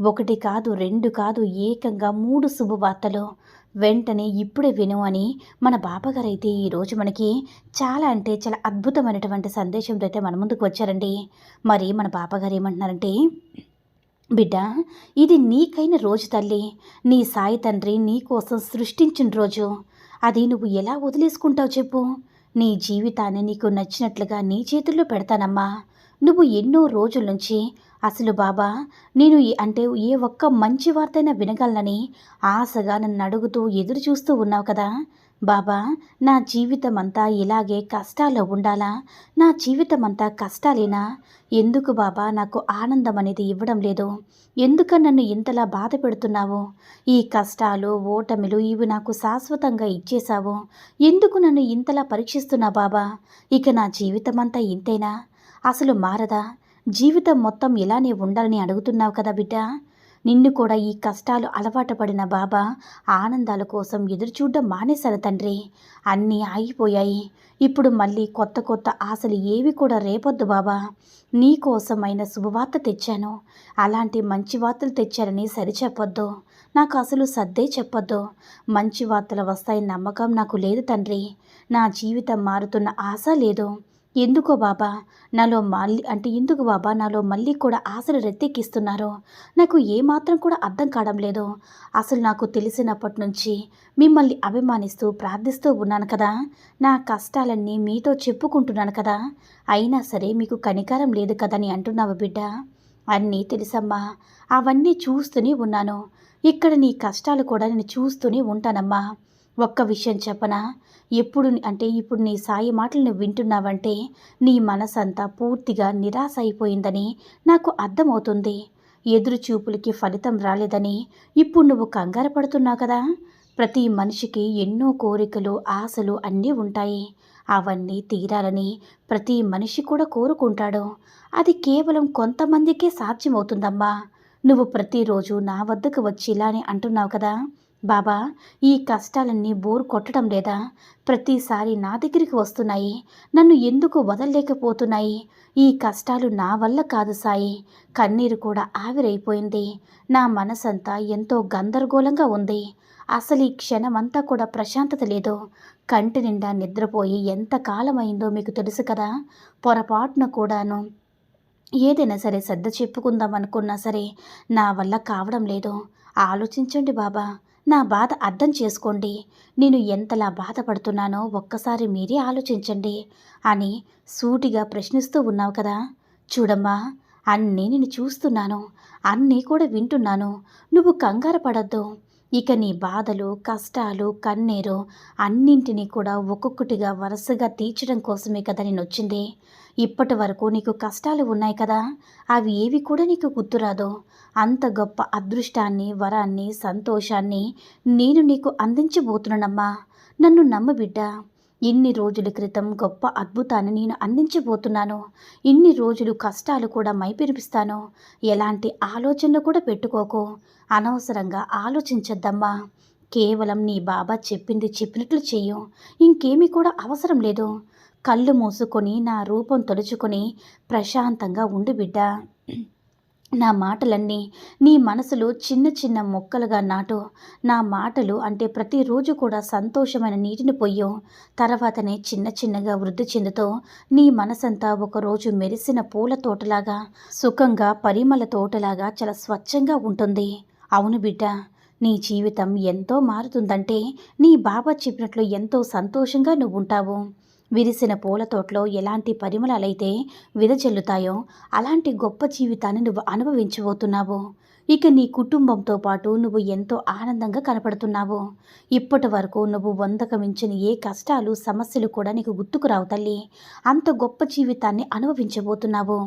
ఒకటి కాదు రెండు కాదు ఏకంగా మూడు శుభవార్తలు వెంటనే ఇప్పుడే విను అని మన బాబాగారు అయితే ఈరోజు మనకి చాలా అంటే చాలా అద్భుతమైనటువంటి సందేశంతో అయితే మన ముందుకు వచ్చారండి. మరి మన బాబాగారు ఏమంటున్నారంటే బిడ్డ ఇది నీకైన రోజు తల్లి. నీ సాయి తండ్రి నీ కోసం సృష్టించిన రోజు. అది నువ్వు ఎలా వదిలేసుకుంటావు చెప్పు. నీ జీవితాన్ని నీకు నచ్చినట్లుగా నీ చేతుల్లో పెడతానమ్మా. నువ్వు ఎన్నో రోజుల నుంచి అసలు బాబా నేను అంటే ఏ ఒక్క మంచి వార్తైనా వినగలనని ఆశగా నన్ను అడుగుతూ ఎదురు చూస్తూ ఉన్నావు కదా. బాబా నా జీవితం అంతా ఇలాగే కష్టాల్లో ఉండాలా? నా జీవితం అంతా కష్టాలేనా? ఎందుకు బాబా నాకు ఆనందం అనేది ఇవ్వడం లేదు. ఎందుక నన్ను ఇంతలా బాధ పెడుతున్నావు? ఈ కష్టాలు ఓటమిలు ఇవి నాకు శాశ్వతంగా ఇచ్చేశావు. ఎందుకు నన్ను ఇంతలా పరీక్షిస్తున్నావు బాబా? ఇక నా జీవితం అంతా ఇంతేనా? అసలు మారదా? జీవితం మొత్తం ఇలానే ఉండాలని అడుగుతున్నావు కదా బిడ్డ. నిన్ను కూడా ఈ కష్టాలు అలవాటు పడిన బాబా ఆనందాల కోసం ఎదురుచూడడం మానేశారు తండ్రి. అన్నీ ఆగిపోయాయి. ఇప్పుడు మళ్ళీ కొత్త కొత్త ఆశలు ఏవి కూడా రేపొద్దు బాబా. నీ కోసమైన శుభవార్త తెచ్చాను. అలాంటి మంచి వార్తలు తెచ్చారని సరిచెప్పొద్దు. నాకు అసలు సర్దే చెప్పొద్దు. మంచి వార్తలు వస్తాయని నమ్మకం నాకు లేదు తండ్రి. నా జీవితం మారుతున్న ఆశ లేదు. ఎందుకో బాబా? నాలో మళ్ళీ అంటే ఎందుకు బాబా? నాలో మళ్ళీ కూడా ఆశలు రెత్తెక్కిస్తున్నారు. నాకు ఏమాత్రం కూడా అర్థం కావడం లేదు. అసలు నాకు తెలిసినప్పటి నుంచి మిమ్మల్ని అభిమానిస్తూ ప్రార్థిస్తూ ఉన్నాను కదా. నా కష్టాలన్నీ మీతో చెప్పుకుంటున్నాను కదా. అయినా సరే మీకు కనికారం లేదు కదని అంటున్నావు బిడ్డ. అన్నీ తెలుసమ్మా. అవన్నీ చూస్తూనే ఉన్నాను. ఇక్కడ నీ కష్టాలు కూడా నేను చూస్తూనే ఉంటానమ్మా. ఒక్క విషయం చెప్పనా? ఎప్పుడు అంటే ఇప్పుడు నీ సాయి మాటలు నువ్వు వింటున్నావంటే నీ మనసంతా పూర్తిగా నిరాశ అయిపోయిందని నాకు అర్థమవుతుంది. ఎదురు చూపులకి ఫలితం రాలేదని ఇప్పుడు నువ్వు కంగారు పడుతున్నావు కదా? ప్రతి మనిషికి ఎన్నో కోరికలు ఆశలు అన్నీ ఉంటాయి. అవన్నీ తీరాలని ప్రతి మనిషి కూడా కోరుకుంటాడు. అది కేవలం కొంతమందికే సాధ్యమవుతుందమ్మా. నువ్వు ప్రతిరోజు నా వద్దకు వచ్చి ఇలానే అంటున్నావు కదా? బాబా ఈ కష్టాలన్నీ బోర్ కొట్టడం లేదా? ప్రతిసారి నా దగ్గరికి వస్తున్నాయి. నన్ను ఎందుకు వదలలేకపోతున్నాయి? ఈ కష్టాలు నా వల్ల కాదు సాయి. కన్నీరు కూడా ఆవిరైపోయింది. నా మనసంతా ఎంతో గందరగోళంగా ఉంది. అసలు ఈ క్షణమంతా కూడా ప్రశాంతత లేదు. కంటి నిండా నిద్రపోయి ఎంత కాలమైందో మీకు తెలుసు కదా? పొరపాటున కూడాను. ఏదైనా సరే శ్రద్ధ చెప్పుకుందాం అనుకున్నా సరే నా వల్ల కావడం లేదు. ఆలోచించండి బాబా. నా బాధ అర్థం చేసుకోండి. నేను ఎంతలా బాధపడుతున్నానో ఒక్కసారి మీరే ఆలోచించండి అని సూటిగా ప్రశ్నిస్తూ ఉన్నావు కదా. చూడమ్మా అన్నీ నేను చూస్తున్నాను. అన్నీ కూడా వింటున్నాను. నువ్వు కంగారు పడద్దు. ఇక నీ బాధలు కష్టాలు కన్నీరు అన్నింటినీ కూడా ఒక్కొక్కటిగా వరుసగా తీర్చడం కోసమే కదా నేను వచ్చింది. ఇప్పటి వరకు నీకు కష్టాలు ఉన్నాయి కదా అవి ఏవి కూడా నీకు గుర్తురాదు అంత గొప్ప అదృష్టాన్ని వరాన్ని సంతోషాన్ని నేను నీకు అందించబోతున్నానమ్మా. నన్ను నమ్ము బిడ్డ. ఇన్ని రోజుల క్రితం గొప్ప అద్భుతాన్ని నేను అందించబోతున్నాను. ఇన్ని రోజులు కష్టాలు కూడా మైపెరిపిస్తాను. ఎలాంటి ఆలోచనలు కూడా పెట్టుకోకు. అనవసరంగా ఆలోచించద్దమ్మా. కేవలం నీ బాబా చెప్పింది చెప్పినట్లు చెయ్యు. ఇంకేమీ కూడా అవసరం లేదు. కళ్ళు మూసుకొని నా రూపం తొలుచుకొని ప్రశాంతంగా ఉండు బిడ్డ. నా మాటలన్నీ నీ మనసులో చిన్న చిన్న మొక్కలుగా నాటు. నా మాటలు అంటే ప్రతిరోజు కూడా సంతోషమైన నీటిని పొయ్యు. తర్వాతనే చిన్న చిన్నగా వృద్ధి చెందుతూ నీ మనసంతా ఒకరోజు మెరిసిన పూల తోటలాగా సుఖంగా పరిమళ తోటలాగా చాలా స్వచ్ఛంగా ఉంటుంది. అవును బిడ్డ నీ జీవితం ఎంతో మారుతుందంటే నీ బాబా చెప్పినట్లు ఎంతో సంతోషంగా నువ్వు ఉంటావు విరిసిన పూల తోటలో ఎలాంటి పరిమళాలైతే విదజల్లుతాయో అలాంటి గొప్ప జీవితాన్ని నువ్వు అనుభవించబోతున్నావు. ఇక నీ కుటుంబంతో పాటు నువ్వు ఎంతో ఆనందంగా కనపడుతున్నావు. ఇప్పటి వరకు నువ్వు వందకు మించిన ఏ కష్టాలు సమస్యలు కూడా నీకు గుర్తుకురావు తల్లి. అంత గొప్ప జీవితాన్ని అనుభవించబోతున్నావు.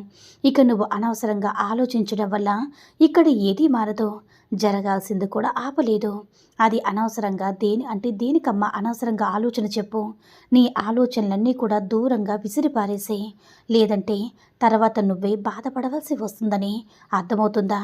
ఇక నువ్వు అనవసరంగా ఆలోచించడం వల్ల ఇక్కడ ఏదీ మారదు. జరగాల్సింది కూడా ఆపలేదు. అది అనవసరంగా దేని అంటే దేనికమ్మా అనవసరంగా ఆలోచన చెప్పు. నీ ఆలోచనలన్నీ కూడా దూరంగా విసిరిపారేసే లేదంటే తర్వాత నువ్వే బాధపడవలసి వస్తుందని అర్థమవుతుందా?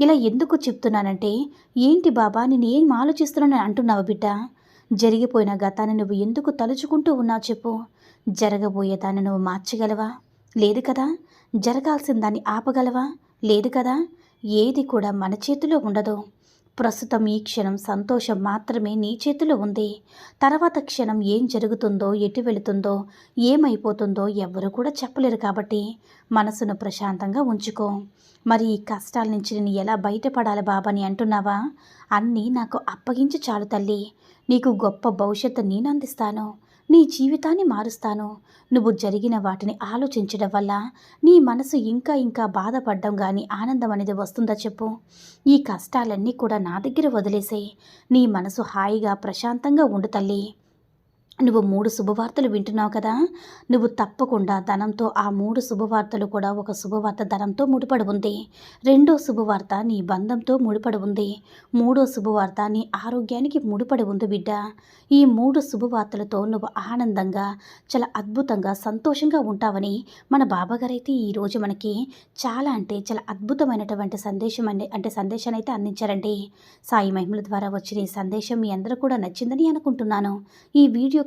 ఇలా ఎందుకు చెప్తున్నానంటే ఏంటి బాబా నేను ఏం ఆలోచిస్తున్నానని అంటున్నావు బిడ్డ? జరిగిపోయిన గతాన్ని నువ్వు ఎందుకు తలుచుకుంటూ ఉన్నావు చెప్పు. జరగబోయేదాన్ని నువ్వు మార్చగలవా? లేదు కదా? జరగాల్సిన దాన్ని ఆపగలవా? లేదు కదా? ఏది కూడా మన చేతిలో ఉండదు. ప్రస్తుతం ఈ క్షణం సంతోషం మాత్రమే నీ చేతిలో ఉంది. తర్వాత క్షణం ఏం జరుగుతుందో ఎటు వెళుతుందో ఏమైపోతుందో ఎవ్వరూ కూడా చెప్పలేరు కాబట్టి మనసును ప్రశాంతంగా ఉంచుకో. మరి ఈ కష్టాల నుంచి నేను ఎలా బయటపడాలి బాబని అంటున్నావా? అన్నీ నాకు అప్పగించి చాలు తల్లి. నీకు గొప్ప భవిష్యత్తు నేను అందిస్తాను నీ జీవితాన్ని మారుస్తాను. నువ్వు జరిగిన వాటిని ఆలోచించడం వల్ల నీ మనసు ఇంకా ఇంకా బాధపడడం కానీ ఆనందం అనేది వస్తుందా చెప్పు. ఈ కష్టాలన్నీ కూడా నా దగ్గర వదిలేసే నీ మనసు హాయిగా ప్రశాంతంగా ఉండు తల్లి. నువ్వు మూడు శుభవార్తలు వింటున్నావు కదా? నువ్వు తప్పకుండా ధనంతో ఆ మూడు శుభవార్తలు కూడా ఒక శుభవార్త ధనంతో ముడిపడి ఉంది. రెండో శుభవార్త నీ బంధంతో ముడిపడి ఉంది. మూడో శుభవార్త నీ ఆరోగ్యానికి ముడిపడి ఉంది బిడ్డ. ఈ మూడు శుభవార్తలతో నువ్వు ఆనందంగా చాలా అద్భుతంగా సంతోషంగా ఉంటావని మన బాబాగారైతే ఈరోజు మనకి చాలా అంటే చాలా అద్భుతమైనటువంటి సందేశం అండి అంటే సందేశాన్ని అయితే అందించారండి. సాయి మహిమల ద్వారా వచ్చిన ఈ సందేశం మీ అందరూ కూడా నచ్చిందని అనుకుంటున్నాను. ఈ వీడియో